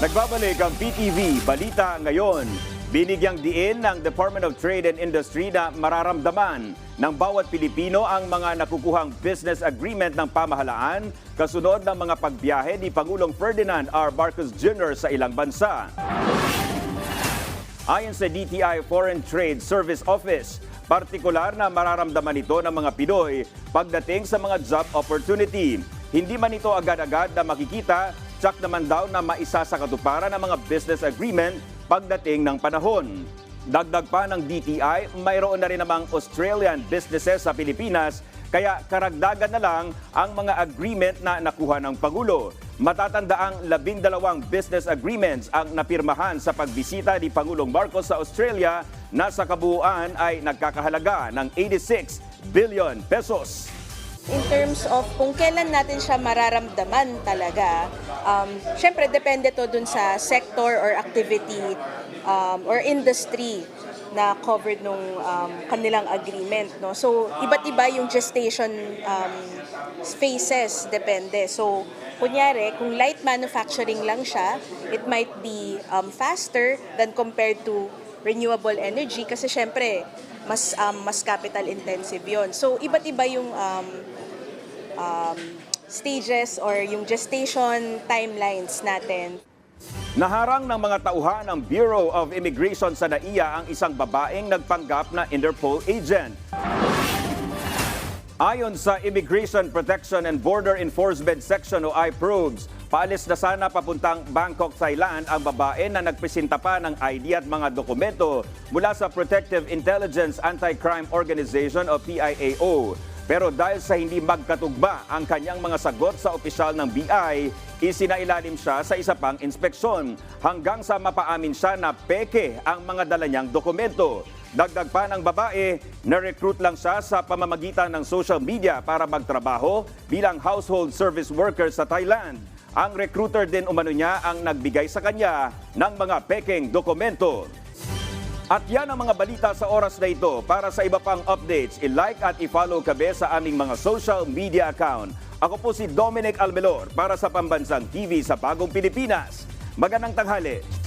Nagbabalik ang PTV Balita ngayon. Binigyang diin ng Department of Trade and Industry na mararamdaman ng bawat Pilipino ang mga nakukuhang business agreement ng pamahalaan kasunod ng mga pagbiyahe ni Pangulong Ferdinand R. Marcos Jr. sa ilang bansa. Ayon sa DTI Foreign Trade Service Office, partikular na mararamdaman ito ng mga Pinoy pagdating sa mga job opportunity. Hindi man ito agad-agad na makikita, tsak naman daw na maisa sa katuparan ng mga business agreement pagdating ng panahon. Dagdag pa ng DTI, mayroon na rin namang Australian businesses sa Pilipinas kaya karagdagan na lang ang mga agreement na nakuha ng Pangulo. Matatanda ang labindalawang business agreements ang napirmahan sa pagbisita ni Pangulong Marcos sa Australia na sa kabuuan ay nagkakahalaga ng 86 billion pesos. In terms of kung kailan natin siya mararamdaman talaga, um, syempre depende to dun sa sector or activity um, or industry na covered nung um, kanilang agreement. No? So, iba't iba yung gestation um, phases, depende. So, kunyari, kung light manufacturing lang siya, it might be um, faster than compared to renewable energy kasi syempre, mas um, mas capital intensive yon. So, iba't iba yung um, um, stages or yung gestation timelines natin. Naharang ng mga tauhan ng Bureau of Immigration sa NAIA ang isang babaeng nagpanggap na Interpol agent. Ayon sa Immigration Protection and Border Enforcement Section o IPROBS, paalis na sana papuntang Bangkok, Thailand ang babae na nagpresenta pa ng ID at mga dokumento mula sa Protective Intelligence Anti-Crime Organization o PIAO. Pero dahil sa hindi magkatugba ang kanyang mga sagot sa opisyal ng BI, isinailalim siya sa isa pang inspeksyon hanggang sa mapaamin siya na peke ang mga dala niyang dokumento. Dagdag pa ng babae, na-recruit lang siya sa pamamagitan ng social media para magtrabaho bilang household service worker sa Thailand. Ang recruiter din umano niya ang nagbigay sa kanya ng mga pekeng dokumento. At yan ang mga balita sa oras na ito. Para sa iba pang updates, i-like at i-follow kabe sa aming mga social media account. Ako po si Dominic Almelor para sa Pambansang TV sa Bagong Pilipinas. Magandang tanghali.